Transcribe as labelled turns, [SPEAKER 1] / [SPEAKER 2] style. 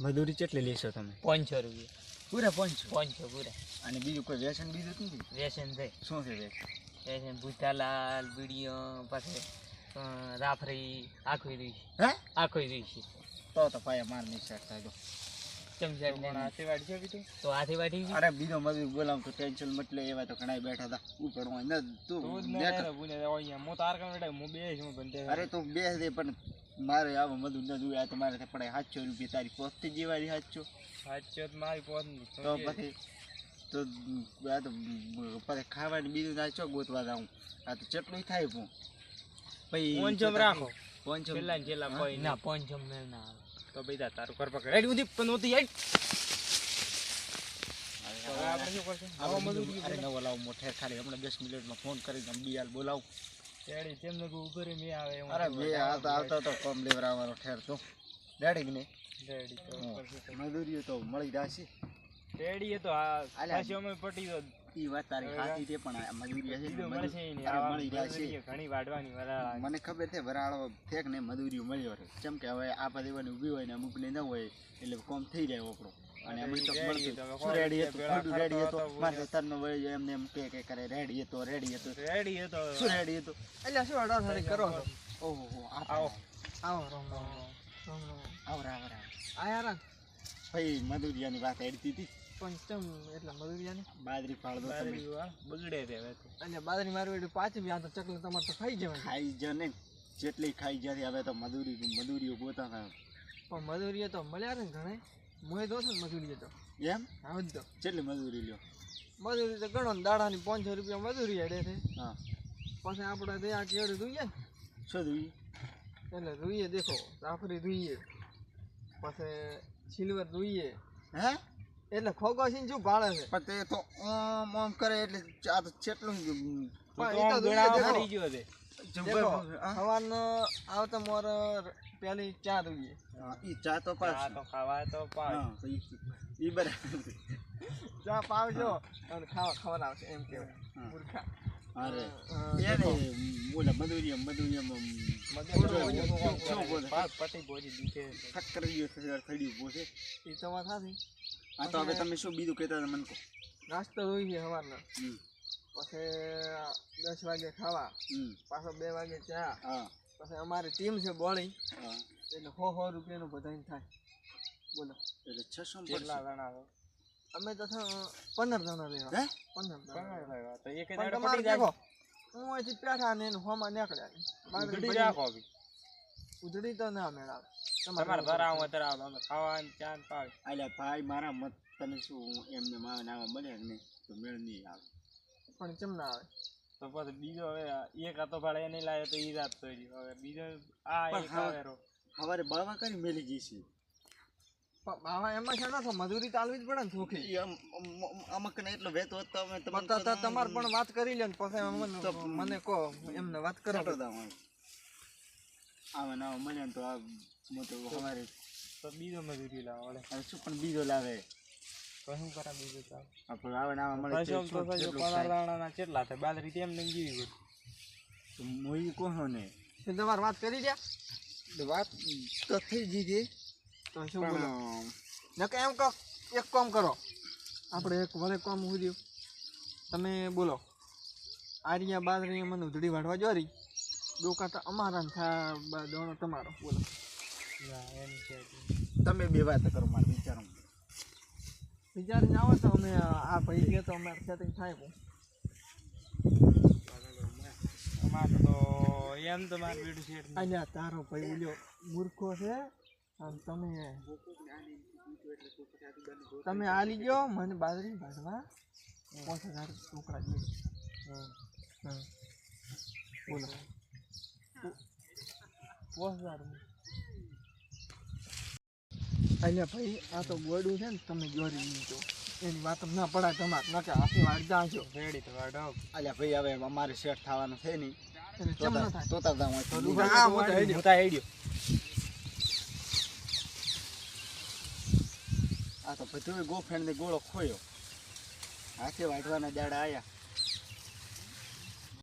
[SPEAKER 1] મજૂરી કેટલી લેશો તમે?
[SPEAKER 2] પાંચસો રૂપિયા.
[SPEAKER 1] પૂરા પાંચસો?
[SPEAKER 2] પાંચસો પૂરા.
[SPEAKER 1] અને બીજું કોઈ વ્યસન બીજું નથી
[SPEAKER 2] વ્યસન છે.
[SPEAKER 1] શું છે વ્યસન?
[SPEAKER 2] વ્યસન ભૂતાલાલ બીડીઓ પાસે રાફરી આખું રહી
[SPEAKER 1] હે?
[SPEAKER 2] આખું રહી છે
[SPEAKER 1] તો તો પાયા માર નહીં સેટ થાય તો.
[SPEAKER 2] ચમચા તો વાટી
[SPEAKER 1] અરે બીજો મજૂર બોલાવ તો ટેન્શન મટલે એવા તો ઘણા બેઠા હતા. ઉપડવા ન તું બેઠો. અરે તું દે પણ મારે આવો મજૂર ન જોયું તો મારે પડે સાતસો રૂપિયા તારી પોસ્તી જેવાળી સાતસો. તો પછી તો આ તો પછી ખાવાની બીજું ના ચો ગોતવા જાઉં. આ તો ચટણી થાય હું પછી
[SPEAKER 3] પોંચમ રાખો.
[SPEAKER 1] પોંચમ.
[SPEAKER 3] છેલ્લા છેલ્લા? કોઈ
[SPEAKER 2] ના પોંચમ મેળ ના આવે.
[SPEAKER 3] તો બીજા તારું કર પકડ. હેડ ઉધી પણ હેડ હવે આપણે શું કરશું? આવો મજૂરી
[SPEAKER 1] અરે નવો લાવો મોઠે ખાલી. હમણાં દસ મિનિટમાં ફોન કરીને બિયાલ બોલાવું.
[SPEAKER 3] તેડી તેમને કોઈ ઊભો રહી આવે
[SPEAKER 1] અરે બે આવતા આવતા તો કોમ લેવરાવાનો ઠેર તો ડેડી ને
[SPEAKER 3] ડેડી તો
[SPEAKER 1] મજૂરી તો મળી જશે
[SPEAKER 3] ડેડી એ તો. ખાસી અમે પટી તો
[SPEAKER 1] ઈ વાત તારી સાચી છે પણ મજૂરી? હશે મળી જશે
[SPEAKER 3] ઘણી વાડવાની વરાળા.
[SPEAKER 1] મને ખબર છે વરાળો ફેક ને મજૂરી મળ્યો છે. જેમ કે હવે આ દેવાની ઊભી હોય ને અમુક ને ન હોય એટલે કોમ થઈ જાય આપણો અને અમુક તો મળતું શું રેડી હતું? રેડી હતો? મારે તરનો વળી એમને એમ કે કે કરે રેડી હતો રેડી હતો.
[SPEAKER 3] રેડી હતો
[SPEAKER 1] શું રેડી હતો?
[SPEAKER 4] એટલે શું અડાર થાળી કરો
[SPEAKER 1] ઓહો
[SPEAKER 3] આવો.
[SPEAKER 4] આવો રોમ રોમ રોમ રામ
[SPEAKER 1] આવરા આવરા.
[SPEAKER 4] આયા
[SPEAKER 1] ભાઈ મધુરિયાની વાત એડતી હતી.
[SPEAKER 4] પણ ચમ એટલે મધુરિયાની?
[SPEAKER 1] બાજરી ફાળદો તમે.
[SPEAKER 3] બગડે તે હવે
[SPEAKER 4] અને બાજરી મારવી એટલે પાછી આ તો ચકલી તમારે તો ખાઈ જવાય
[SPEAKER 1] ખાઈ જ ને જેટલી ખાઈ જતી હવે તો મજૂરી મજૂરીઓ પોતાના
[SPEAKER 4] પણ મજૂરીએ તો મળ્યા ને ઘણા. મોય દો મજૂરી ને મજૂરીએ તો
[SPEAKER 1] એમ?
[SPEAKER 4] હા તો.
[SPEAKER 1] કેટલી મજૂરી લ્યો?
[SPEAKER 4] મજૂરી તો ગણો ને દાડાની પાંચસો રૂપિયા મજૂરી હેડે છે.
[SPEAKER 1] હા.
[SPEAKER 4] પછી આપણે ત્યાં આ કેવડે જોઈએ ને
[SPEAKER 1] શું જોઈ
[SPEAKER 4] એટલે જોઈએ દેખો રાફરી જોઈએ પછી સિલ્વર જોઈએ
[SPEAKER 1] હે?
[SPEAKER 4] એટલે ખોગો છે ને શું ભાડે છે?
[SPEAKER 1] પણ તે તો ઓમ ઓમ કરે એટલે આ તો કેટલું
[SPEAKER 4] પણ
[SPEAKER 3] તો ગયો.
[SPEAKER 4] સવારનો આવતા મોર પેલી ચા જોઈએ.
[SPEAKER 1] ઈ ચા તો
[SPEAKER 3] આ
[SPEAKER 1] પાસ
[SPEAKER 3] તો ખાવા તો
[SPEAKER 1] પાસ ઈ- બરાબર.
[SPEAKER 4] ચા પાવજો અને ખાવા ખબર આવશે એમ
[SPEAKER 1] કે
[SPEAKER 4] મૂર્ખા.
[SPEAKER 1] અરે એને ઓલા મધુરિયમ મધુરિયમ
[SPEAKER 3] પટી ભોજી દીધે.
[SPEAKER 1] ઠક્કર ગયો થયો થડી ઊભો છે.
[SPEAKER 4] ઈ તો
[SPEAKER 1] આ તો હવે તમે શું બીજું કહેતા મને કહો.
[SPEAKER 4] નાસ્તો હોય છે સવારનો પછી દસ વાગે ખાવા પાછો બે વાગે ચા
[SPEAKER 1] હા.
[SPEAKER 4] પછી અમારી ટીમ છે બોળી
[SPEAKER 1] હા.
[SPEAKER 4] એટલે સો સો રૂપિયાનું બધાને થાય. બોલો.
[SPEAKER 1] એટલે છસો
[SPEAKER 3] કેટલા જણા
[SPEAKER 4] અમે તો પંદર જણા રહેવા પંદર જણા.
[SPEAKER 3] તો એક.
[SPEAKER 4] દેખો હું અહીંથી પેઠા ને એનું હોમાં નીકળ્યા
[SPEAKER 3] ઉધડી રાખો
[SPEAKER 4] ઉધડી તો ના મેળાવે.
[SPEAKER 3] તમારે ભરાવો અત્યારે આવો. અમે ખાવાનું ચા ને પાવ.
[SPEAKER 1] અલ્યા ભાઈ મારા મત તને શું હું એમને માવે નાવા મળે ને તો મેળ નહીં આવે.
[SPEAKER 4] પણ કેમ ના આવે?
[SPEAKER 3] તો પછી બીજો હવે આ એક હતો ભાડે એને લાવ્યો તો એ રાત તો. હવે બીજો આ એક આવેરો
[SPEAKER 1] હવારે બાવા કરી મેલી ગઈ છે.
[SPEAKER 4] બાવા એમાં છે ને મજૂરી ચાલવી જ પડે ને
[SPEAKER 1] આમ- અમુક ને એટલો વેતો હતો અમે
[SPEAKER 4] તો- તો તમારે પણ વાત કરી લે ને પછી મને મને કહો એમને વાત કરો.
[SPEAKER 1] દાવ આવે ના મળ્યા તો આ મોટો સવારે
[SPEAKER 3] તો બીજો મજૂરી લાવો
[SPEAKER 1] હવે શું પણ બીજો લાવે?
[SPEAKER 3] તો શું કરે બીજું તો?
[SPEAKER 1] આપણે આવા નાવા મળે
[SPEAKER 3] પછી તો
[SPEAKER 1] કેટલું-
[SPEAKER 3] પછી
[SPEAKER 1] કેટલું
[SPEAKER 3] પંદર
[SPEAKER 1] ખાય.
[SPEAKER 3] દાણાના કેટલા થાય? બાજરી તેમ ને જીવી ગયું
[SPEAKER 1] તો મોઈ ને?
[SPEAKER 4] તમારે વાત કરી રહ્યા
[SPEAKER 1] વાત તો થઈ ગઈ
[SPEAKER 4] તો શું બોલો? નકે એમ કહો એક કામ કરો. આપણે એક વરે કામ ઉર્યું તમે બોલો. આરિયા બાજરી મને ઉધડી વાળવા જોરી ડોકા તો અમારા થા દોણો તમારો. બોલો.
[SPEAKER 3] એમ છે.
[SPEAKER 1] તમે બે વાત કરો મારે વિચારો
[SPEAKER 4] વિચારીને આવો તો અમે આ ભાઈ ગયો તો અમારે સેટિંગ થાય પણ
[SPEAKER 3] અમારે તો એમ તો મારે બીડું શેઠ
[SPEAKER 4] અહીંયા તારો ભાઈ ઉલ્યો મૂર્ખો છે. અને તમે તમે આ ગયો મને બાજરી વાળવા પાંચ હજાર છોકરા જોઈએ બોલો.
[SPEAKER 3] પાંચ હજાર
[SPEAKER 4] અલ્યા ભાઈ આ તો ગોડું છે ને તમે જોરી લીધો. એની વાત ના પડાય તમારે ના કે આખી વાડ જાજો.
[SPEAKER 3] રેડી તો વાડો
[SPEAKER 1] અલ્યા ભાઈ હવે અમારે શેઠ થવાનું છે નહીં.
[SPEAKER 4] તો હેડ્યો.
[SPEAKER 3] મોટા હેડ્યો
[SPEAKER 1] આ તો બધું ગોફેણ ને ગોળો ખોયો. હાથે વાટવાના દાડા આયા.